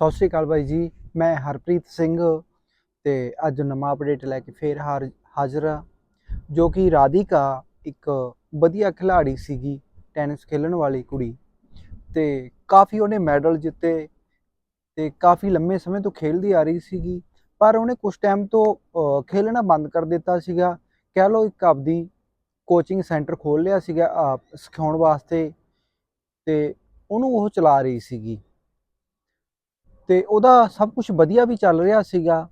ਸਤਿ ਸ਼੍ਰੀ ਅਕਾਲ ਬਾਈ ਜੀ ਮੈਂ ਹਰਪ੍ਰੀਤ ਸਿੰਘ ਤੇ ਅੱਜ ਨਵਾਂ ਅਪਡੇਟ ਲੈ ਕੇ ਫੇਰ ਹਾਰ- ਹਾਜ਼ਰ ਹਾਂ ਜੋ ਕਿ ਰਾਧਿਕਾ ਇੱਕ ਵਧੀਆ ਖਿਡਾਰੀ ਸੀਗੀ ਟੈਨਿਸ ਖੇਲਣ ਵਾਲੀ ਕੁੜੀ ਤੇ ਕਾਫੀ ਉਹਨੇ ਮੈਡਲ ਜਿੱਤੇ ਤੇ ਕਾਫੀ ਲੰਮੇ ਸਮੇਂ ਤੋਂ ਖੇਲਦੀ ਆ ਰਹੀ ਸੀਗੀ ਪਰ ਉਹਨੇ ਕੁਝ ਟਾਈਮ ਤੋਂ ਖੇਲਣਾ ਬੰਦ ਕਰ ਦਿੱਤਾ ਸੀਗਾ ਕਹਿ ਲਓ ਇੱਕ ਆਪਦੀ ਕੋਚਿੰਗ ਸੈਂਟਰ ਖੋਲ ਲਿਆ ਸੀਗਾ ਅਹ, ਸਿਖਾਉਣ ਵਾਸਤੇ ਤੇ ਉਹਨੂੰ ਉਹ ਚਲਾ ਰਹੀ ਸੀਗੀ। ਤੇ ਉਹਦਾ ਸਭ ਕੁਝ ਵਧੀਆ ਵੀ ਚੱਲ ਰਿਹਾ ਸੀਗਾ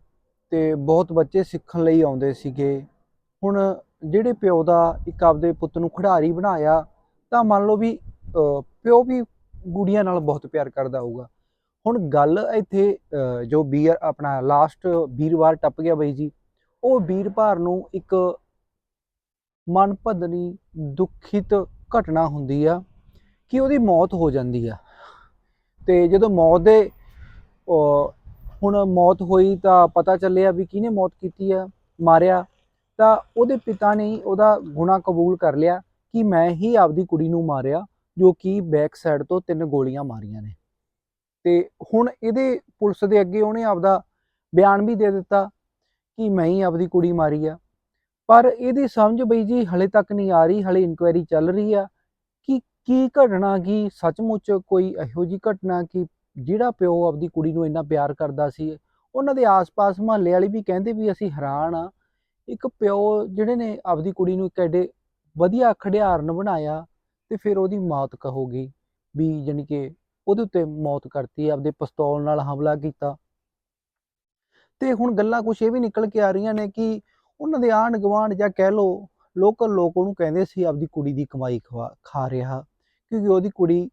ਤੇ ਬਹੁਤ ਬੱਚੇ ਸਿੱਖਣ ਲਈ ਆਉਂਦੇ ਸੀਗੇ। ਹੁਣ ਜਿਹੜੇ ਪਿਓ ਦਾ ਇੱਕ ਆਪਦੇ ਪੁੱਤ ਨੂੰ ਖਿਡਾਰੀ ਬਣਾਇਆ, ਤਾਂ ਮੰਨ ਲਓ ਵੀ ਪਿਓ ਵੀ ਗੁੜੀਆਂ ਨਾਲ ਬਹੁਤ ਪਿਆਰ ਕਰਦਾ ਹੋਊਗਾ। ਹੁਣ ਗੱਲ ਇੱਥੇ ਜੋ ਵੀਰ ਆਪਣਾ ਲਾਸਟ ਵੀਰਵਾਰ ਟੱਪ ਗਿਆ ਬਈ ਜੀ, ਉਹ ਵੀਰਵਾਰ ਨੂੰ ਇੱਕ ਮਨ ਭੰਦਨੀ ਦੁਖਿਤ ਘਟਨਾ ਹੁੰਦੀ ਆ ਕਿ ਉਹਦੀ ਮੌਤ ਹੋ ਜਾਂਦੀ ਆ। ਤੇ ਜਦੋਂ ਮੌਤ ਦੇ ਹੁਣ ਮੌਤ ਹੋਈ ਤਾਂ ਪਤਾ ਚੱਲਿਆ ਵੀ ਕਿਹਨੇ ਮੌਤ ਕੀਤੀ ਆ, ਮਾਰਿਆ, ਤਾਂ ਉਹਦੇ ਪਿਤਾ ਨੇ ਉਹਦਾ ਗੁਨਾਹ ਕਬੂਲ ਕਰ ਲਿਆ ਕਿ ਮੈਂ ਹੀ ਆਪਦੀ ਕੁੜੀ ਨੂੰ ਮਾਰਿਆ, ਜੋ ਕਿ ਬੈਕ ਸਾਈਡ ਤੋਂ ਤਿੰਨ ਗੋਲੀਆਂ ਮਾਰੀਆਂ ਨੇ। ਤੇ ਹੁਣ ਇਹਦੇ ਪੁਲਿਸ ਦੇ ਅੱਗੇ ਉਹਨੇ ਆਪਦਾ ਬਿਆਨ ਵੀ ਦੇ ਦਿੱਤਾ ਕਿ ਮੈਂ ਹੀ ਆਪਦੀ ਕੁੜੀ ਮਾਰੀ ਆ। ਪਰ ਇਹਦੀ ਸਮਝ ਬਈ ਜੀ ਹਲੇ ਤੱਕ ਨਹੀਂ ਆ ਰਹੀ, ਹਲੇ ਇਨਕੁਆਇਰੀ ਚੱਲ ਰਹੀ ਆ ਕਿ ਕੀ ਘਟਨਾ ਕੀ, ਸੱਚਮੁੱਚ ਕੋਈ ਇਹੋ ਜੀ ਘਟਨਾ ਕਿ ਜਿਹੜਾ ਪਿਓ ਆਪਦੀ ਕੁੜੀ ਨੂੰ ਇੰਨਾ ਪਿਆਰ ਕਰਦਾ ਸੀ, ਉਹਨਾਂ ਦੇ ਆਸ-ਪਾਸ ਮਹੱਲੇ ਵਾਲੇ ਵੀ ਕਹਿੰਦੇ ਵੀ ਅਸੀਂ ਹੈਰਾਨ ਆ। ਇੱਕ ਪਿਓ ਜਿਹੜੇ ਨੇ ਆਪਦੀ ਕੁੜੀ ਨੂੰ ਇੱਕ ਐਡੇ ਵਧੀਆ ਖਿਡਾਰਨ ਬਣਾਇਆ ਤੇ ਫਿਰ ਉਹਦੀ ਮੌਤ ਕਹੋਗੀ ਵੀ ਜਾਣੀ ਕਿ ਉਹਦੇ ਉੱਤੇ ਮੌਤ ਕਰਤੀ, ਆਪਦੇ ਪਿਸਤੌਲ ਨਾਲ ਹਮਲਾ ਕੀਤਾ। ਤੇ ਹੁਣ ਗੱਲਾਂ ਕੁਛ ਇਹ ਵੀ ਨਿਕਲ ਕੇ ਆ ਰਹੀਆਂ ਨੇ ਕਿ ਉਹਨਾਂ ਦੇ ਆਂਢ ਗੁਆਂਢ ਜਾਂ ਕਹਿ ਲੋ ਲੋਕਲ ਲੋਕ ਉਹਨੂੰ ਕਹਿੰਦੇ ਸੀ ਆਪਦੀ ਕੁੜੀ ਦੀ ਕਮਾਈ ਖਵਾ, ਖਾ ਰਿਹਾ, ਕਿਉਂਕਿ ਉਹਦੀ ਕੁੜੀ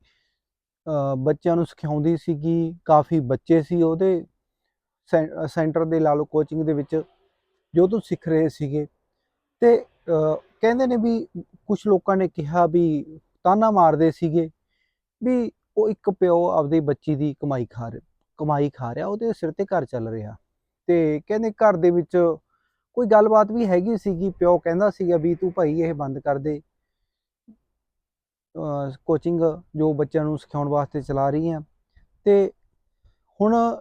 ਬੱਚਿਆਂ ਨੂੰ ਸਿਖਾਉਂਦੀ ਸੀਗੀ ਕਾਫੀ ਬੱਚੇ ਸੀ ਉਹਦੇ ਸੈਂ- ਸੈਂਟਰ ਦੇ ਲਾ ਲਓ ਕੋਚਿੰਗ ਦੇ ਵਿੱਚ ਜੋ ਤੋਂ ਸਿੱਖ ਰਹੇ ਸੀਗੇ। ਤੇ ਕਹਿੰਦੇ ਨੇ ਵੀ ਕੁਝ ਲੋਕਾਂ ਨੇ ਕਿਹਾ ਵੀ ਤਾਨਾ ਮਾਰਦੇ ਸੀਗੇ ਵੀ ਉਹ ਇੱਕ ਪਿਓ ਆਪਦੀ ਬੱਚੀ ਦੀ ਕਮਾਈ ਖਾ ਰਿਹਾ ਕਮਾਈ ਖਾ ਰਿਹਾ, ਉਹਦੇ ਸਿਰ ਤੇ ਘਰ ਚੱਲ ਰਿਹਾ। ਤੇ ਕਹਿੰਦੇ ਘਰ ਦੇ ਵਿੱਚ ਕੋਈ ਗੱਲਬਾਤ ਵੀ ਹੈਗੀ ਸੀਗੀ ਪਿਓ ਕਹਿੰਦਾ ਸੀਗਾ ਵੀ ਤੂੰ ਭਾਈ ਇਹ ਬੰਦ ਕਰ ਦੇ। ਕੋਚਿੰਗ ਜੋ ਬੱਚਿਆਂ ਨੂੰ ਸਿਖਾਉਣ ਵਾਸਤੇ ਚਲਾ ਰਹੀ ਹੈ। ਤੇ ਹੁਣ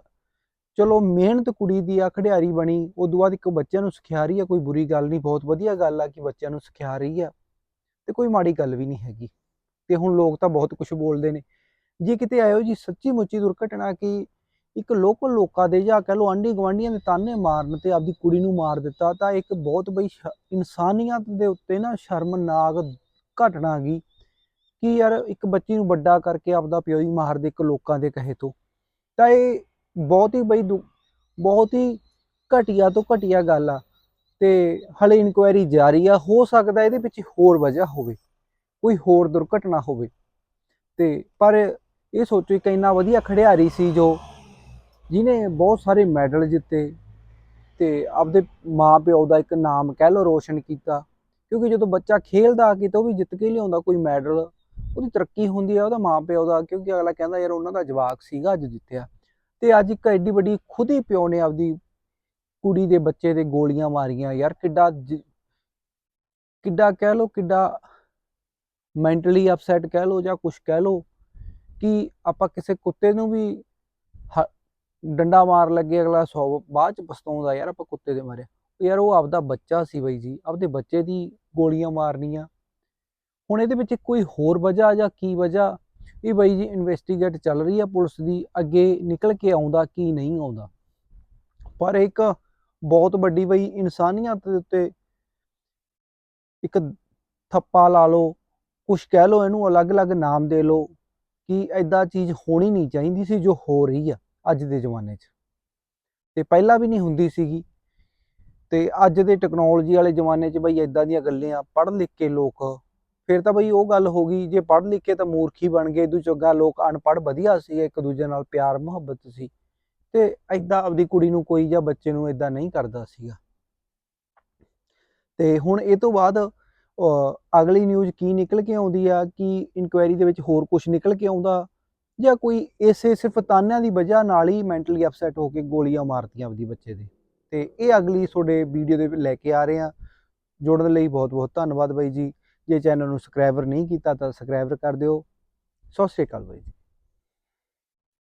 ਚਲੋ ਮਿਹਨਤ ਕੁੜੀ ਦੀ ਆ, ਖਿਡਾਰੀ ਬਣੀ ਉਦੋਂ ਬਾਅਦ ਇੱਕ ਬੱਚਿਆਂ ਨੂੰ ਸਿਖਾ ਰਹੀ ਆ, ਕੋਈ ਬੁਰੀ ਗੱਲ ਨਹੀਂ, ਬਹੁਤ ਵਧੀਆ ਗੱਲ ਆ ਕਿ ਬੱਚਿਆਂ ਨੂੰ ਸਿਖਾ ਰਹੀ ਆ। ਤੇ ਕੋਈ ਮਾੜੀ ਗੱਲ ਵੀ ਨਹੀਂ ਹੈਗੀ। ਤੇ ਹੁਣ ਲੋਕ ਤਾਂ ਬਹੁਤ ਕੁਝ ਬੋਲਦੇ ਨੇ। ਜੇ ਕਿਤੇ ਆਇਓ ਜੀ ਸੱਚੀ ਮੁੱਚੀ ਦੁਰਘਟਨਾ ਕਿ ਇੱਕ ਲੋਕਲ ਲੋਕਾਂ ਦੇ ਜਾਂ ਕਹ ਲਓ ਆਂਢੀ ਗੁਆਂਢੀਆਂ ਦੇ ਤਾਨੇ ਮਾਰਨ ਤੇ ਆਪਦੀ ਕੁੜੀ ਨੂੰ ਮਾਰ ਦਿੱਤਾ, ਤਾਂ ਇੱਕ ਬਹੁਤ ਬਈ ਸ਼- ਇਨਸਾਨੀਅਤ ਦੇ ਉੱਤੇ ਨਾ ਸ਼ਰਮਨਾਕ ਘਟਨਾ ਗਈ ਕਿ ਯਾਰ ਇੱਕ ਬੱਚੀ ਨੂੰ ਵੱਡਾ ਕਰਕੇ ਆਪਦਾ ਪਿਓ ਹੀ ਮਾਰ ਦੇ ਇੱਕ ਲੋਕਾਂ ਦੇ ਕਹੇ ਤੋਂ। ਤਾਂ ਇਹ ਬਹੁਤ ਹੀ ਬਈ ਦੁ- ਬਹੁਤ ਹੀ ਘਟੀਆ ਤੋਂ ਘਟੀਆ ਗੱਲ ਆ। ਤੇ ਹਲੇ ਇਨਕੁਆਇਰੀ ਜਾਰੀ ਆ, ਹੋ ਸਕਦਾ ਇਹਦੇ ਵਿੱਚ ਹੋਰ ਵਜ੍ਹਾ ਹੋਵੇ, ਕੋਈ ਹੋਰ ਦੁਰਘਟਨਾ ਹੋਵੇ। ਤੇ ਪਰ ਇਹ ਸੋਚੋ ਕਿ ਇੰਨਾ ਵਧੀਆ ਖਿਡਾਰੀ ਸੀ ਜੋ ਜਿਨੇ ਬਹੁਤ ਸਾਰੇ ਮੈਡਲ ਜਿੱਤੇ ਤੇ ਆਪਦੇ ਮਾਂ ਪਿਓ ਦਾ ਇੱਕ ਨਾਮ ਕਹਿ ਲਓ ਰੋਸ਼ਨ ਕੀਤਾ। ਕਿਉਂਕਿ ਜਦੋਂ ਬੱਚਾ ਖੇਲਦਾ ਆ ਕਿਤੇ ਉਹ ਵੀ ਜਿੱਤ ਕੇ ਲਿਆਉਂਦਾ ਕੋਈ ਮੈਡਲ। ਉਹਦੀ ਤਰੱਕੀ ਹੁੰਦੀ ਆ ਉਹਦਾ ਮਾਂ ਪਿਓ ਦਾ, ਕਿਉਂਕਿ ਅਗਲਾ ਕਹਿੰਦਾ ਯਾਰ ਉਹਨਾਂ ਦਾ ਜਵਾਕ ਸੀਗਾ ਅੱਜ ਜਿੱਤਿਆ। ਤੇ ਅੱਜ ਇੱਕ ਐਡੀ ਵੱਡੀ ਖੁਦ ਹੀ ਪਿਓ ਨੇ ਆਪਦੀ ਕੁੜੀ ਦੇ ਬੱਚੇ 'ਤੇ ਗੋਲੀਆਂ ਮਾਰੀਆਂ। ਯਾਰ ਕਿੱਡਾ ਜ- ਕਿੱਡਾ ਕਹਿ ਲਓ, ਕਿੱਡਾ ਮੈਂਟਲੀ ਅਪਸੈਟ ਕਹਿ ਲਓ ਜਾਂ ਕੁਝ ਕਹਿ ਲਓ ਕਿ ਆਪਾਂ ਕਿਸੇ ਕੁੱਤੇ ਨੂੰ ਵੀ ਹ- ਡੰਡਾ ਮਾਰ ਲੱਗੇ ਅਗਲਾ ਸੌ, ਬਾਅਦ ਚ ਪਛਤਾਉਂਦਾ ਯਾਰ ਆਪਾਂ ਕੁੱਤੇ ਦੇ ਮਾਰਿਆ ਯਾਰ ਉਹ ਆਪਦਾ ਬੱਚਾ ਸੀ ਬਾਈ ਜੀ, ਆਪਦੇ ਬੱਚੇ ਦੀ ਗੋਲੀਆਂ ਮਾਰਨੀਆਂ। ਹੁਣ ਇਹਦੇ ਵਿੱਚ ਕੋਈ ਹੋਰ ਵਜ੍ਹਾ ਜਾਂ ਕੀ ਵਜ੍ਹਾ? ਇਹ ਬਾਈ ਜੀ ਇਨਵੈਸਟੀਗੇਟ ਚੱਲ ਰਹੀ ਆ ਪੁਲਿਸ ਦੀ, ਅੱਗੇ ਨਿਕਲ ਕੇ ਆਉਂਦਾ ਕੀ ਨਹੀਂ ਆਉਂਦਾ? ਪਰ ਇੱਕ ਬਹੁਤ ਵੱਡੀ ਬਈ ਇਨਸਾਨੀਅਤ ਦੇ ਉੱਤੇ ਇੱਕ ਥੱਪਾ ਲਾ ਲਓ, ਕੁਛ ਕਹਿ ਲਓ, ਇਹਨੂੰ ਅਲੱਗ-ਅਲੱਗ ਨਾਮ ਦੇ ਲਓ ਕਿ ਐਦਾਂ ਚੀਜ਼ ਹੋਣੀ ਨਹੀਂ ਚਾਹੀਦੀ ਸੀ ਜੋ ਹੋ ਰਹੀ ਆ ਅੱਜ ਦੇ ਜ਼ਮਾਨੇ 'ਚ। ਤੇ ਪਹਿਲਾਂ ਵੀ ਨਹੀਂ ਹੁੰਦੀ ਸੀਗੀ। ਤੇ ਅੱਜ ਦੇ ਟੈਕਨੋਲੋਜੀ ਵਾਲੇ ਜ਼ਮਾਨੇ 'ਚ ਬਈ ਐਦਾਂ ਦੀਆਂ ਗੱਲਾਂ ਪੜ੍ਹ ਲਿਖ ਕੇ ਲੋਕ ਫਿਰ ਤਾਂ ਬਈ ਉਹ ਗੱਲ ਹੋ ਗਈ, ਜੇ ਪੜ੍ਹ ਲਿਖ ਕੇ ਤਾਂ ਮੂਰਖੀ ਬਣ ਗਏ ਦੂ ਚੰਗਾ ਲੋਕ ਅਨਪੜ੍ਹ ਵਧੀਆ ਸੀ, ਇੱਕ ਦੂਜੇ ਨਾਲ ਪਿਆਰ, ਮੁਹੱਬਤ ਸੀ। ਤੇ ਐਦਾਂ ਆਪਦੀ ਕੁੜੀ ਨੂੰ ਕੋਈ ਜਾਂ ਬੱਚੇ ਨੂੰ ਐਦਾਂ ਨਹੀਂ ਕਰਦਾ ਸੀਗਾ। ਤੇ ਹੁਣ ਇਹ ਤੋਂ ਬਾਅਦ ਅਗਲੀ ਨਿਊਜ਼ ਕੀ ਨਿਕਲ ਕੇ ਆਉਂਦੀ ਆ, ਕਿ ਇਨਕੁਆਇਰੀ ਦੇ ਵਿੱਚ ਹੋਰ ਕੁਝ ਨਿਕਲ ਕੇ ਆਉਂਦਾ? ਜਾਂ ਕੋਈ ਇਸੇ ਸਿਰਫ ਤਾਨਿਆਂ ਦੀ ਵਜ੍ਹਾ ਨਾਲ ਹੀ ਮੈਂਟਲੀ ਅਪਸੈਟ ਹੋ ਕੇ ਗੋਲੀਆਂ ਮਾਰਤੀਆਂ ਆਪਦੀ ਬੱਚੇ ਦੇ? ਤੇ ਇਹ ਅਗਲੀ ਤੁਹਾਡੇ ਵੀਡੀਓ ਦੇ ਲੈ ਕੇ ਆ ਰਹੇ ਆ। ਜੁੜਨ ਲਈ ਬਹੁਤ ਬਹੁਤ ਧੰਨਵਾਦ ਬਾਈ ਜੀ। ਜੇ ਚੈਨਲ ਨੂੰ ਸਬਸਕ੍ਰਾਈਬਰ ਨਹੀਂ ਕੀਤਾ ਤਾਂ ਸਬਸਕ੍ਰਾਈਬਰ ਕਰ ਦਿਓ। ਸਤਿ ਸ਼੍ਰੀ ਅਕਾਲ ਬਾਈ ਜੀ।